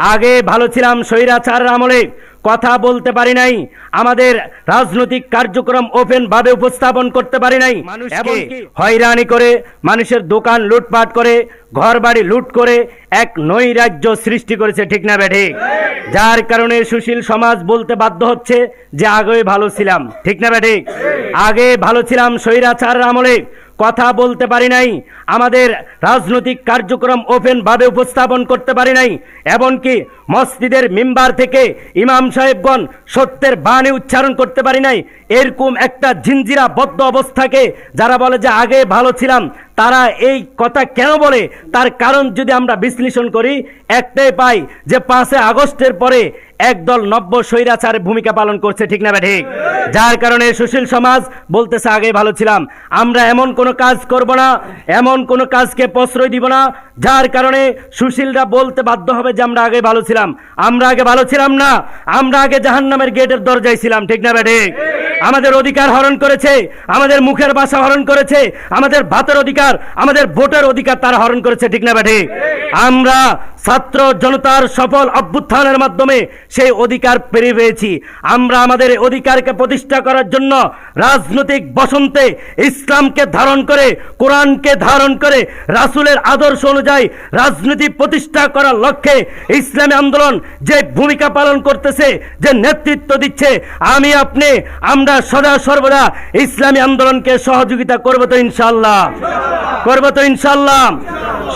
আগে ভালো ছিলাম স্বৈরাচার আমলে। কথা বলতে পারি নাই। আমাদের রাজনৈতিক কার্যক্রম ওপেন ভাবে উপস্থাপন করতে পারি নাই। হয়রানি করে মানুষের দোকান লুটপাট করে ঘর বাড়ি লুট করে এক নৈরাজ্য সৃষ্টি করেছে ঠিক না বেঠে যার কারণে সুশীল সমাজ বলতে বাধ্য হচ্ছে যে আগে ভালো ছিলাম ঠিক না বেঠে আগে ভালো ছিলাম স্বৈরাচার আমলে। কথা বলতে পারি নাই, আমাদের রাজনৈতিক কার্যক্রম ওপেন ভাবে উপস্থাপন করতে পারি নাই, এমনকি মসজিদের মেম্বার থেকে ইমাম সাহেবগণ সত্যের বাণী উচ্চারণ করতে পারি নাই, এরকম একটা জিঞ্জিরা বদ্ধ অবস্থাকে যারা বলে যে আগে ভালো ছিলাম, তারা এই কথা কেন বলে? তার কারণ যদি আমরা বিশ্লেষণ করি, একটাই পাই যে পাঁচে আগস্টের পরে একদল নব্য স্বৈরাচারের ভূমিকা পালন করছে, ঠিক না ঠিক? যার কারণে সুশীল সমাজ বলতেছে, আগে ভালো ছিলাম। আমরা এমন কোনো কাজ করব না, এমন কোনো কাজকে প্রশ্রয় দিব না, যার কারণে সুশীলরা বলতে বাধ্য হবে যে আমরা আগে ভালো ছিলাম। আমরা আগে ভালো ছিলাম না, আমরা আগে জাহান্নামের গেটের দরজায় ছিলাম, ঠিক না ঠিক? আমাদের অধিকার হরণ করেছে, আমাদের মুখের বাসা হরণ করেছে, আমাদের ভাতের অধিকার, আমাদের ভোটের অধিকার তারা হরণ করেছে, ঠিক না ঠিক? আমরা ছাত্র জনতার সফল অভ্যুত্থানের মাধ্যমে সেই অধিকার পেরিয়ে পেয়েছি। আমরা আমাদের অধিকারকে প্রতিষ্ঠা করার জন্য রাজনৈতিক বসন্তে ইসলামকে ধারণ করে, কোরআনকে ধারণ করে, রাসূলের আদর্শ অনুযায়ী রাজনীতি প্রতিষ্ঠা করার লক্ষ্যে ইসলামী আন্দোলন যে ভূমিকা পালন করতেছে, যে নেতৃত্ব দিচ্ছে, আমি, আপনি, আমরা সদা সর্বদা ইসলামী আন্দোলনকে সহযোগিতা করব তো ইনশাল্লাহ করব তো ইনশাল্লাহ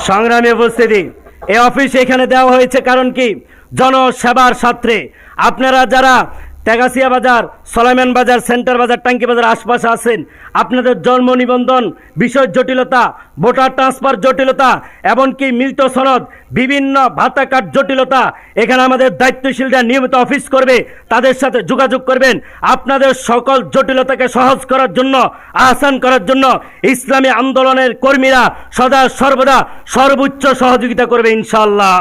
সংগ্রামী উপস্থিতি এই অফিস এখানে দেওয়া হয়েছে কারণ কি? জনসেবার স্বার্থে। আপনারা যারা তেগাসিয়া বাজার, সলাইমান বাজার, সেন্টার বাজার, টাঙ্কি বাজার আশপাশে আছেন। আপনাদের জন্ম নিবন্ধন, বিষয় জটিলতা, ভোটার ট্রান্সফার জটিলতা, এমনকি মিলিত সনদ, বিভিন্ন ভাতা কার্ড জটিলতা, এখানে আমাদের দায়িত্বশীলরা নিয়মিত অফিস করবে, তাদের সাথে যোগাযোগ করবেন। আপনাদের সকল জটিলতাকে সহজ করার জন্য আসান করার জন্য, ইসলামী আন্দোলনের কর্মীরা সদা সর্বদা সর্বোচ্চ সহযোগিতা করবে ইনশাল্লাহ